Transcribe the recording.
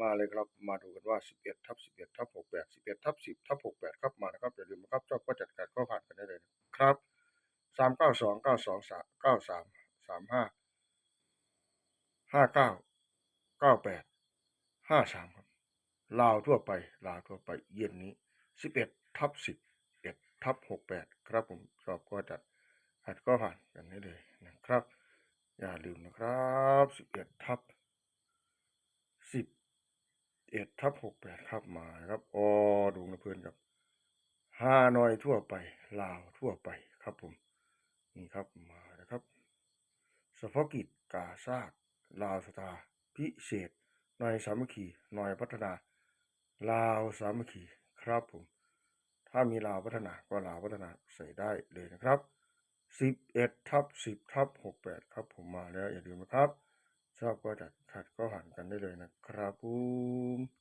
มาเลยครับ มาดูกันว่า 11ทับ11ทับ68 11ทับ10ทับ68 ครับ มานะครับ อย่าลืมนะครับชอบก็จัดการก็ผ่านกันได้เลยนะครับ392 92 93 35 59 98 53ครับลาวทั่วไปลาวทั่วไปเย็นนี้ 11ทับ11ทับ68 ครับผมชอบก็จัดหัดก็ผ่านกันได้เลยนะครับ อย่าลืมนะครับ 11ทับ 11ทับ68ครับมาครับออดวงนะเพื่อนครับฮานอยทั่วไปลาวทั่วไปครับผมนี่ครับมานะครับเฉพกิจกาซากลาวสตาพิเศษหน่อยสามัคคีหน่อยพัฒนา ลาวสามัคคีครับผม ถ้ามีลาวพัฒนาก็ลาวพัฒนาใส่ได้เลยนะครับ 11ทับ10ทับ68 ครับผมมาแล้วอย่าลืมนะครับ ชอบก็จัดขัดก็หันกันได้เลยนะครับผม